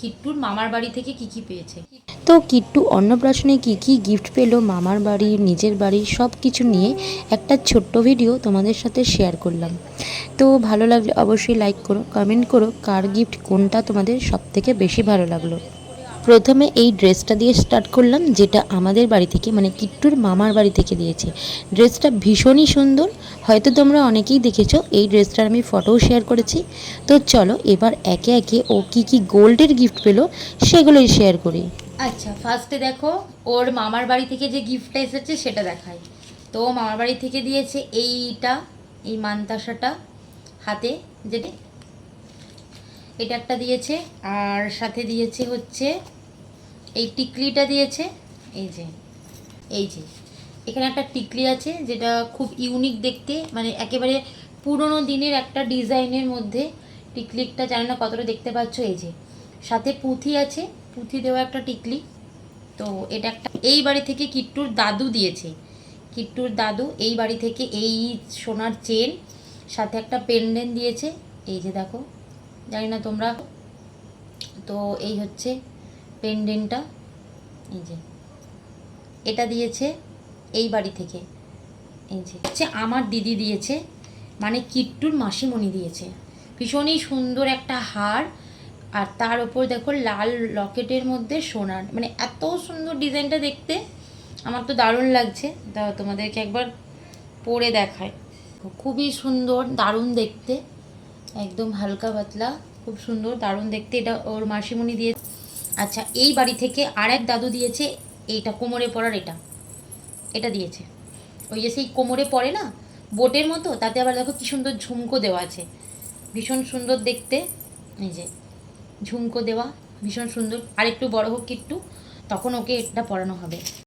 কিট্টুর মামার বাড়ি থেকে কি কি পেয়েছে? তো কিট্টু অন্নপ্রাশনে কি কি গিফট পেল, মামার বাড়ি, নিজের বাড়ি সব কিছু নিয়ে একটা ছোট্ট ভিডিও তোমাদের সাথে শেয়ার করলাম। তো ভালো লাগলে অবশ্যই লাইক করো কমেন্ট করো, কার গিফট কোনটা তোমাদের সব থেকে বেশি ভালো লাগল। প্রথমে এই ড্রেসটা দিয়ে স্টার্ট করলাম, যেটা আমাদের বাড়ি থেকে মানে কিট্টুর মামার বাড়ি থেকে দিয়েছে। ড্রেসটা ভীষণই সুন্দর। হয়তো তোমরা অনেকেই দেখেছ, এই ড্রেসটার আমি ফটোও শেয়ার করেছি। তো চলো, এবার একে একে ও কি কি গোল্ডের গিফট পেল, সেগুলোই শেয়ার করি। আচ্ছা ফার্স্টে দেখো, ওর মামার বাড়ি থেকে যে গিফটটা এসেছে, সেটা দেখাই। তো মামার বাড়ি থেকে দিয়েছে এইটা, এই মানতাসাটা হাতে, যেটা এটা একটা দিয়েছে, আর সাথে দিয়েছে হচ্ছে এই টিকলিটা দিয়েছে, এই যে এই যে, এখানে একটা টিকলি আছে যেটা খুব ইউনিক দেখতে মানে একেবারে পুরনো দিনের একটা ডিজাইনের মধ্যে টিকলিটা, জানি না কতটা দেখতে পাচ্ছ, এই যে, সাথে পুঁথি আছে, পুঁথি দেওয়া একটা টিকলি, তো এটা একটা, এই বাড়ি থেকে কিট্টুর দাদু দিয়েছে, কিট্টুর দাদু এই বাড়ি থেকে এই সোনার চেন সাথে একটা পেন্ডেন্ট দিয়েছে, এই যে দেখো, জানি না তোমরা, তো এই হচ্ছে পেন্ডেন্টটা, এই যে, এটা দিয়েছে এই বাড়ি থেকে, এই যে হচ্ছে আমার দিদি দিয়েছে মানে কিট্টুর মাসিমণি দিয়েছে। ভীষণই সুন্দর একটা হার, আর তার ওপর দেখো লাল লকেটের মধ্যে সোনার মানে এত সুন্দর ডিজাইনটা দেখতে, আমার তো দারুণ লাগছে। তা তোমাদেরকে একবার পরে দেখায় খুবই সুন্দর, দারুণ দেখতে, একদম হালকা পাতলা, খুব সুন্দর, দারুণ দেখতে। এটা ওর মাসিমণি দিয়ে আচ্ছা এই বাড়ি থেকে আর এক দাদু দিয়েছে, এইটা কোমরে পড়ার এটা। এটা দিয়েছে। ওই যে সেই কোমরে পড়ে না, বোটের মতো, তাতে আবার দেখো কি সুন্দর ঝুমকো দেওয়া আছে। ভীষণ সুন্দর দেখতে, এই যে ঝুমকো দেওয়া, ভীষণ সুন্দর। আর একটু বড় হোক একটু, তখন ওকে এটা পরানো হবে।